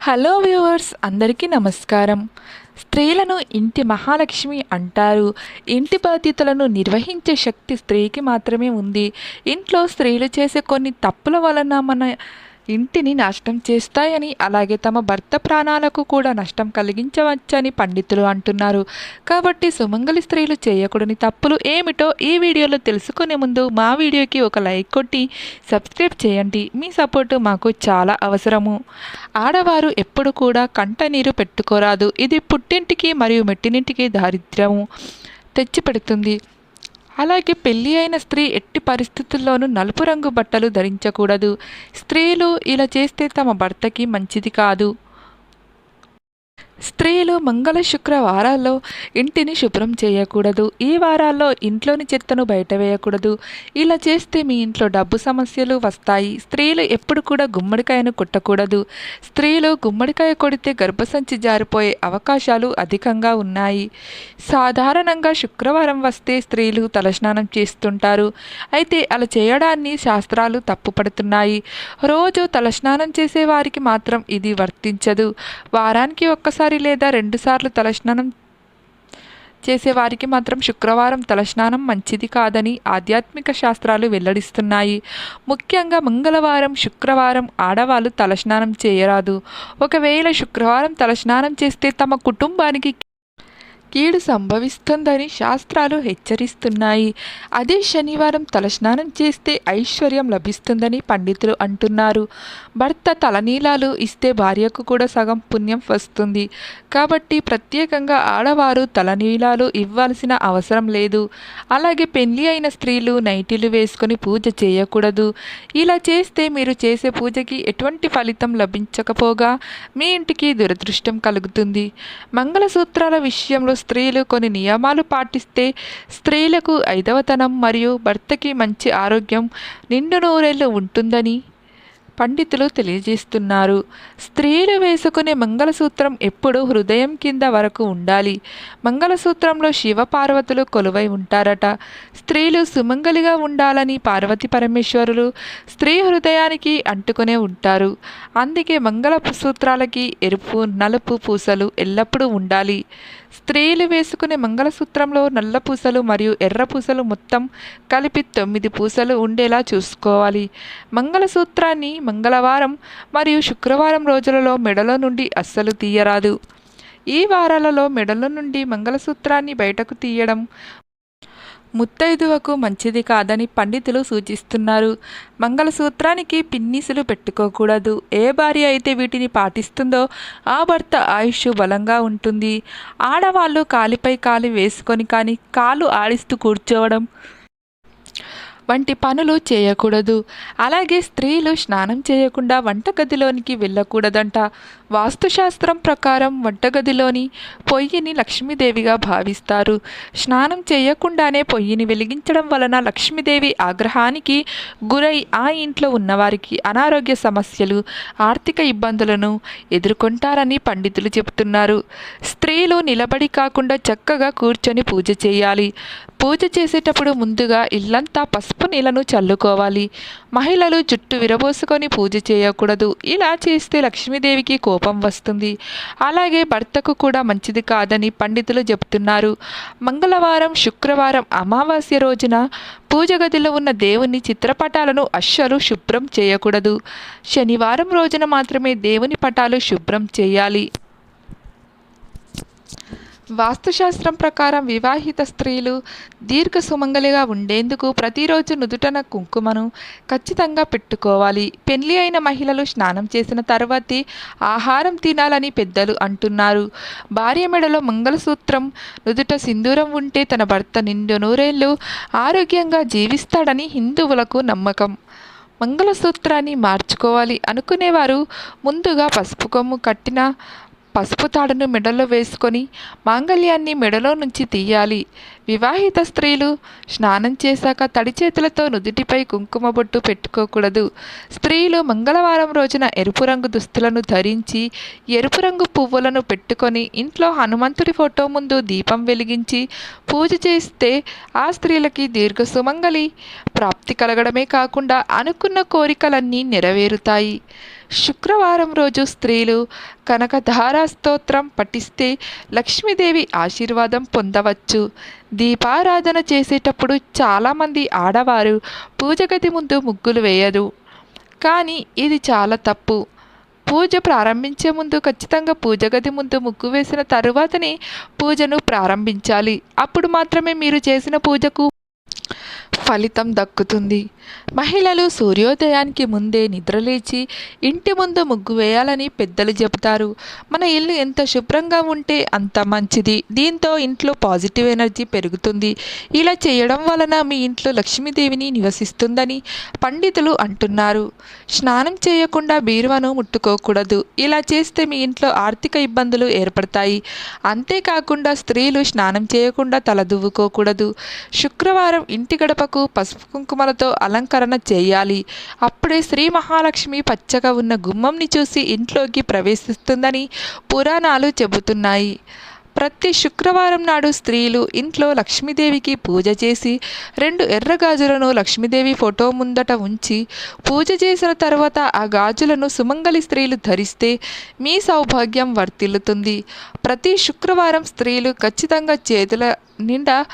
Hello viewers అందరికీ నమస్కారం. స్త్రీలను ఇంటి మహాలక్ష్మి అంటారు. ఇంటి బాధ్యతలను నిర్వహించే శక్తి స్త్రీకి మాత్రమే ఉంది. ఇంట్లో స్త్రీలు చేసే కొన్ని తప్పుల వలన మన ఇంటిని నాశనం చేస్తాయని అలాగే తమ భర్త ప్రాణాలకు కూడా నష్టం కలిగించవచ్చని పండితులు అంటున్నారు. కాబట్టి సుమంగలి స్త్రీలు చేయకూడని తప్పులు ఏమిటో ఈ వీడియోలో తెలుసుకునే ముందు మా వీడియోకి ఒక లైక్ కొట్టి సబ్స్క్రైబ్ చేయండి. మీ సపోర్టు మాకు చాలా అవసరము. ఆడవారు ఎప్పుడు కూడా కంట నీరు పెట్టుకోరాదు. ఇది పుట్టింటికి మరియు మెట్టినింటికి దారిద్ర్యము తెచ్చిపెడుతుంది. అలాగే పెళ్ళి అయిన స్త్రీ ఎట్టి పరిస్థితుల్లోనూ నలుపు రంగు బట్టలు ధరించకూడదు. స్త్రీలు ఇలా చేస్తే తమ భర్తకి మంచిది కాదు. స్త్రీలు మంగళ శుక్ర వారాల్లో ఇంటిని శుభ్రం చేయకూడదు. ఈ వారాల్లో ఇంట్లోని చెత్తను బయట వేయకూడదు. ఇలా చేస్తే మీ ఇంట్లో డబ్బు సమస్యలు వస్తాయి. స్త్రీలు ఎప్పుడు కూడా గుమ్మడికాయను కొట్టకూడదు. స్త్రీలు గుమ్మడికాయ కొడితే గర్భసంచి జారిపోయే అవకాశాలు అధికంగా ఉన్నాయి. సాధారణంగా శుక్రవారం వస్తే స్త్రీలు తలస్నానం చేస్తుంటారు. అయితే అలా చేయడాన్ని శాస్త్రాలు తప్పుపడుతున్నాయి. రోజు తలస్నానం చేసే వారికి మాత్రం ఇది వర్తించదు. వారానికి ఒక్కసారి లేదా రెండుసార్లు తలస్నానం చేసేవారికి మాత్రం శుక్రవారం తలస్నానం మంచిది కాదని ఆధ్యాత్మిక శాస్త్రాలు వెల్లడిస్తున్నాయి. ముఖ్యంగా మంగళవారం శుక్రవారం ఆడవాళ్ళు తలస్నానం చేయరాదు. ఒకవేళ శుక్రవారం తలస్నానం చేస్తే తమ కుటుంబానికి కీడు సంభవిస్తుందని శాస్త్రాలు హెచ్చరిస్తున్నాయి. అదే శనివారం తలస్నానం చేస్తే ఐశ్వర్యం లభిస్తుందని పండితులు అంటున్నారు. భర్త తలనీలాలు ఇస్తే భార్యకు కూడా సగం పుణ్యం వస్తుంది. కాబట్టి ప్రత్యేకంగా ఆడవారు తలనీలాలు ఇవ్వాల్సిన అవసరం లేదు. అలాగే పెళ్ళి అయిన స్త్రీలు నైటీలు వేసుకొని పూజ చేయకూడదు. ఇలా చేస్తే మీరు చేసే పూజకి ఎటువంటి ఫలితం లభించకపోగా మీ ఇంటికి దురదృష్టం కలుగుతుంది. మంగళసూత్రాల విషయంలో స్త్రీలు కొన్ని నియమాలు పాటిస్తే స్త్రీలకు ఐదవతనం మరియు భర్తకి మంచి ఆరోగ్యం నిండు నూరేళ్ళు ఉంటుందని పండితులు తెలియజేస్తున్నారు. స్త్రీలు వేసుకునే మంగళసూత్రం ఎప్పుడూ హృదయం కింద వరకు ఉండాలి. మంగళసూత్రంలో శివపార్వతులు కొలువై ఉంటారట. స్త్రీలు సుమంగలిగా ఉండాలని పార్వతి పరమేశ్వరులు స్త్రీ హృదయానికి అంటుకునే ఉంటారు. అందుకే మంగళ సూత్రాలకి ఎరుపు నలుపు పూసలు ఎల్లప్పుడూ ఉండాలి. స్త్రీలు వేసుకునే మంగళసూత్రంలో నల్ల పూసలు మరియు ఎర్ర పూసలు మొత్తం కలిపి తొమ్మిది పూసలు ఉండేలా చూసుకోవాలి. మంగళసూత్రాన్ని మంగళవారం మరియు శుక్రవారం రోజులలో మెడలో నుండి అస్సలు తీయరాదు. ఈ వారాలలో మెడలో నుండి మంగళసూత్రాన్ని బయటకు తీయడం ముత్తైదువకు మంచిది కాదని పండితులు సూచిస్తున్నారు. మంగళసూత్రానికి పిన్నీసులు పెట్టుకోకూడదు. ఏ భార్య అయితే వీటిని పాటిస్తుందో ఆ భర్త ఆయుష్ బలంగా ఉంటుంది. ఆడవాళ్ళు కాలిపై కాలు వేసుకొని కానీ కాలు ఆడిస్తూ కూర్చోవడం వంటి పనులు చేయకూడదు. అలాగే స్త్రీలు స్నానం చేయకుండా వంటగదిలోనికి వెళ్ళకూడదంట. వాస్తుశాస్త్రం ప్రకారం వంటగదిలోని పొయ్యిని లక్ష్మీదేవిగా భావిస్తారు. స్నానం చేయకుండానే పొయ్యిని వెలిగించడం వలన లక్ష్మీదేవి ఆగ్రహానికి గురై ఆ ఇంట్లో ఉన్నవారికి అనారోగ్య సమస్యలు ఆర్థిక ఇబ్బందులను ఎదుర్కొంటారని పండితులు చెబుతున్నారు. స్త్రీలు నిలబడి కాకుండా చక్కగా కూర్చొని పూజ చేయాలి. పూజ చేసేటప్పుడు ముందుగా ఇల్లంతా పసుపు నీళ్ళను చల్లుకోవాలి. మహిళలు జుట్టు విరబోసుకొని పూజ చేయకూడదు. ఇలా చేస్తే లక్ష్మీదేవికి కోపం వస్తుంది. అలాగే భర్తకు కూడా మంచిది కాదని పండితులు చెబుతున్నారు మంగళవారం శుక్రవారం అమావాస్య రోజున పూజ గదిలో ఉన్న దేవుని చిత్రపటాలను అస్సలు శుభ్రం చేయకూడదు. శనివారం రోజున మాత్రమే దేవుని పటాలు శుభ్రం చేయాలి. వాస్తుశాస్త్రం ప్రకారం వివాహిత స్త్రీలు దీర్ఘ సుమంగలిగా ఉండేందుకు ప్రతిరోజు నుదుటన కుంకుమను ఖచ్చితంగా పెట్టుకోవాలి. పెళ్ళి అయిన మహిళలు స్నానం చేసిన తర్వాతే ఆహారం తినాలని పెద్దలు అంటున్నారు. భార్య మెడలో మంగళసూత్రం నుదుట సింధూరం ఉంటే తన భర్త నిండు నూరేళ్ళు ఆరోగ్యంగా జీవిస్తాడని హిందువులకు నమ్మకం. మంగళసూత్రాన్ని మార్చుకోవాలి అనుకునేవారు ముందుగా పసుపు కొమ్ము కట్టిన పసుపు తాడును మెడలో వేసుకొని మాంగళ్యాన్ని మెడలో నుంచి తీయాలి. వివాహిత స్త్రీలు స్నానం చేశాక తడి చేతులతో నుదుటిపై కుంకుమ బొట్టు పెట్టుకోకూడదు. స్త్రీలు మంగళవారం రోజున ఎరుపు రంగు దుస్తులను ధరించి ఎరుపు రంగు పువ్వులను పెట్టుకొని ఇంట్లో హనుమంతుడి ఫోటో ముందు దీపం వెలిగించి పూజ చేస్తే ఆ స్త్రీలకి దీర్ఘ సుమంగళి ప్రాప్తి కలగడమే కాకుండా అనుకున్న కోరికలన్నీ నెరవేరుతాయి. శుక్రవారం రోజు స్త్రీలు కనకధారా స్తోత్రం పఠిస్తే లక్ష్మీదేవి ఆశీర్వాదం పొందవచ్చు. దీపారాధన చేసేటప్పుడు చాలామంది ఆడవారు పూజ గది ముందు ముగ్గులు వేయరు కానీ ఇది చాలా తప్పు. పూజ ప్రారంభించే ముందు ఖచ్చితంగా పూజ గది ముందు ముగ్గు వేసిన తరువాతనే పూజను ప్రారంభించాలి. అప్పుడు మాత్రమే మీరు చేసిన పూజకు ఫలితం దక్కుతుంది. మహిళలు సూర్యోదయానికి ముందే నిద్రలేచి ఇంటి ముందు ముగ్గు వేయాలని పెద్దలు చెబుతారు. మన ఇల్లు ఎంత శుభ్రంగా ఉంటే అంత మంచిది. దీంతో ఇంట్లో పాజిటివ్ ఎనర్జీ పెరుగుతుంది. ఇలా చేయడం వలన మీ ఇంట్లో లక్ష్మీదేవిని నివసిస్తుందని పండితులు అంటున్నారు. స్నానం చేయకుండా బీరువాను ముట్టుకోకూడదు. ఇలా చేస్తే మీ ఇంట్లో ఆర్థిక ఇబ్బందులు ఏర్పడతాయి. అంతేకాకుండా స్త్రీలు స్నానం చేయకుండా తలదువ్వుకోకూడదు. శుక్రవారం ఇంటి గడపకు పసుపు కుంకుమలతో అలంకరణ చేయాలి. అప్పుడే శ్రీ మహాలక్ష్మి పచ్చగా ఉన్న గుమ్మంని చూసి ఇంట్లోకి ప్రవేశిస్తుందని పురాణాలు చెబుతున్నాయి. ప్రతి శుక్రవారం నాడు స్త్రీలు ఇంట్లో లక్ష్మీదేవికి పూజ చేసి రెండు ఎర్ర గాజులను లక్ష్మీదేవి ఫోటో ముందట ఉంచి పూజ చేసిన తర్వాత ఆ గాజులను సుమంగలి స్త్రీలు ధరిస్తే మీ సౌభాగ్యం వర్తిల్లుతుంది. ప్రతి శుక్రవారం స్త్రీలు ఖచ్చితంగా చేతుల నిండా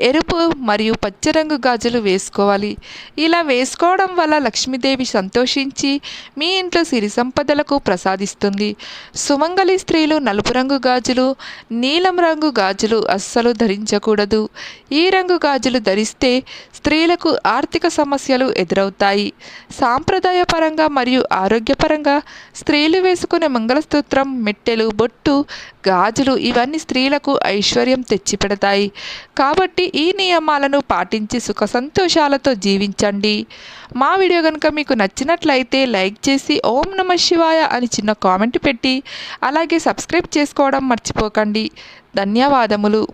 ఎరుపు మరియు పచ్చరంగు గాజులు వేసుకోవాలి. ఇలా వేసుకోవడం వల్ల లక్ష్మీదేవి సంతోషించి మీ ఇంట్లో సిరి సంపదలకు ప్రసాదిస్తుంది. సుమంగలి స్త్రీలు నలుపు రంగు గాజులు నీలం రంగు గాజులు అస్సలు ధరించకూడదు. ఈ రంగు గాజులు ధరిస్తే స్త్రీలకు ఆర్థిక సమస్యలు ఎదురవుతాయి. సాంప్రదాయపరంగా మరియు ఆరోగ్యపరంగా స్త్రీలు వేసుకునే మంగళసూత్రం మెట్టెలు బొట్టు గాజులు ఇవన్నీ స్త్రీలకు ఐశ్వర్యం తెచ్చిపెడతాయి. కాబట్టి ఈ నియమాలను పాటించి సుఖ సంతోషాలతో జీవించండి. మా వీడియో కనుక మీకు నచ్చినట్లయితే లైక్ చేసి ఓం నమ శివాయ అని చిన్న కామెంట్ పెట్టి అలాగే సబ్స్క్రైబ్ చేసుకోవడం మర్చిపోకండి. ధన్యవాదములు.